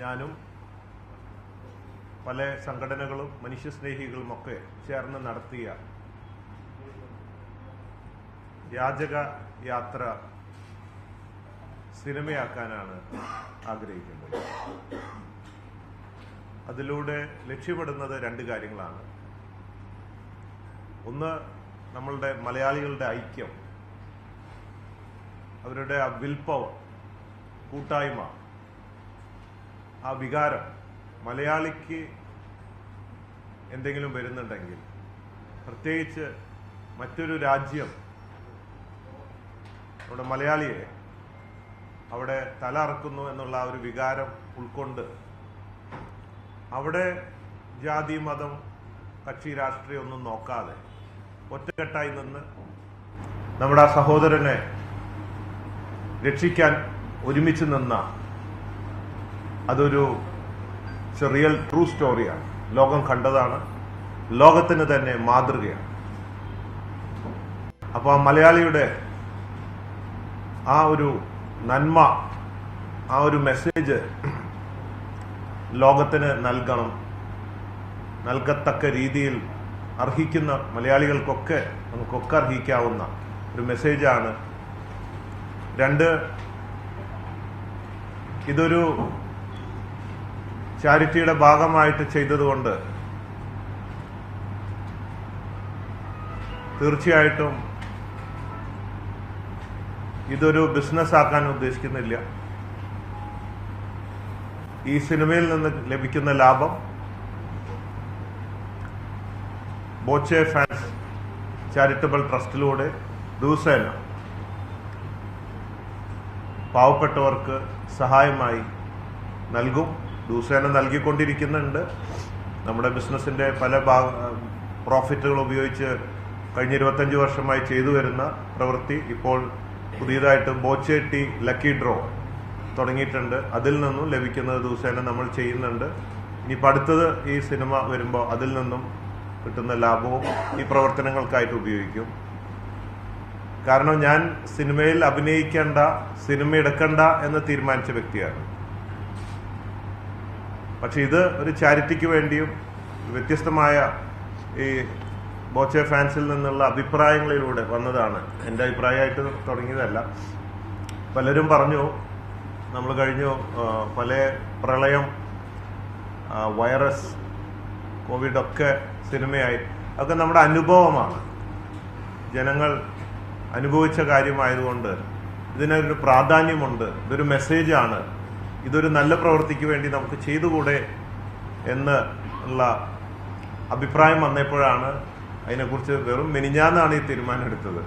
ഞാനും പല സംഘടനകളും മനുഷ്യസ്നേഹികളുമൊക്കെ ചേർന്ന് നടത്തിയ യാചക യാത്ര സിനിമയാക്കാനാണ് ആഗ്രഹിക്കുന്നത്. അതിലൂടെ ലക്ഷ്യപ്പെടുന്നത് രണ്ട് കാര്യങ്ങളാണ്. ഒന്ന് നമ്മളുടെ മലയാളികളുടെ ഐക്യം അവരുടെ ആ വിൽപ്പവർ പവർ കൂട്ടായ്മ ആ വികാരം മലയാളിക്ക് എന്തെങ്കിലും വരുന്നുണ്ടെങ്കിൽ പ്രത്യേകിച്ച് മറ്റൊരു രാജ്യം നമ്മുടെ മലയാളിയെ അവിടെ തല അറക്കുന്നു എന്നുള്ള ഒരു വികാരം ഉൾക്കൊണ്ട് അവിടെ ജാതി മതം കക്ഷി രാഷ്ട്രീയം ഒന്നും നോക്കാതെ ഒറ്റക്കെട്ടായി നിന്ന് നമ്മുടെ ആ സഹോദരനെ രക്ഷിക്കാൻ ഒരുമിച്ച് നിന്ന അതൊരു റിയൽ ട്രൂ സ്റ്റോറിയാണ് ലോകം കണ്ടതാണ്. ലോകത്തിന് തന്നെ മാതൃകയാണ്. അപ്പോൾ ആ മലയാളിയുടെ ആ ഒരു നന്മ ആ ഒരു മെസ്സേജ് ലോകത്തിന് നൽകണം. നൽകത്തക്ക രീതിയിൽ അർഹിക്കുന്ന മലയാളികൾക്കൊക്കെ നമുക്കൊക്കെ അർഹിക്കാവുന്ന ഒരു മെസ്സേജാണ് രണ്ട് ഇതൊരു ചാരിറ്റിയുടെ ഭാഗമായിട്ട് ചെയ്തതുകൊണ്ട് തീർച്ചയായിട്ടും ഇതൊരു ബിസിനസ് ആക്കാൻ ഉദ്ദേശിക്കുന്നില്ല. ഈ സിനിമയിൽ നിന്ന് ലഭിക്കുന്ന ലാഭം ബോച്ചെ ഫാൻസ് ചാരിറ്റബിൾ ട്രസ്റ്റിലൂടെ ദിവസേന പാവപ്പെട്ടവർക്ക് സഹായമായി നൽകും. ദിവസേന നൽകിക്കൊണ്ടിരിക്കുന്നുണ്ട്. നമ്മുടെ ബിസിനസിന്റെ പല ഭാഗ പ്രോഫിറ്റുകൾ ഉപയോഗിച്ച് കഴിഞ്ഞ ഇരുപത്തഞ്ച് വർഷമായി ചെയ്തു വരുന്ന പ്രവൃത്തി ഇപ്പോൾ പുതിയതായിട്ട് ബോച്ചേട്ടി ലക്കി ഡ്രോ തുടങ്ങിയിട്ടുണ്ട്. അതിൽ നിന്നും ലഭിക്കുന്നത് ദിവസേന നമ്മൾ ചെയ്യുന്നുണ്ട്. ഇനിയിപ്പോൾ അടുത്തത് ഈ സിനിമ വരുമ്പോൾ അതിൽ നിന്നും കിട്ടുന്ന ലാഭവും ഈ പ്രവർത്തനങ്ങൾക്കായിട്ട് ഉപയോഗിക്കും. കാരണം ഞാൻ സിനിമയിൽ അഭിനയിക്കേണ്ട സിനിമ എടുക്കണ്ട എന്ന് തീരുമാനിച്ച വ്യക്തിയാണ്. പക്ഷെ ഇത് ഒരു ചാരിറ്റിക്ക് വേണ്ടിയും വ്യത്യസ്തമായ ഈ ബോച്ചെ ഫാൻസിൽ നിന്നുള്ള അഭിപ്രായങ്ങളിലൂടെ വന്നതാണ്. എന്റെ അഭിപ്രായമായിട്ട് തുടങ്ങിയതല്ല. പലരും പറഞ്ഞു നമ്മൾ കഴിഞ്ഞു പല പ്രളയം വൈറസ് കോവിഡ് ഒക്കെ സിനിമയായി. അതൊക്കെ നമ്മുടെ അനുഭവമാണ്. ജനങ്ങൾ അനുഭവിച്ച കാര്യമായതുകൊണ്ട് ഇതിനൊരു പ്രാധാന്യമുണ്ട്. ഇതൊരു മെസ്സേജാണ് ഇതൊരു നല്ല പ്രവൃത്തിക്ക് വേണ്ടി നമുക്ക് ചെയ്തുകൂടെ എന്ന് ഉള്ള അഭിപ്രായം വന്നപ്പോഴാണ് അതിനെക്കുറിച്ച് വെറും മെനിഞ്ഞാന്നാണ് ഈ തീരുമാനം എടുത്തത്.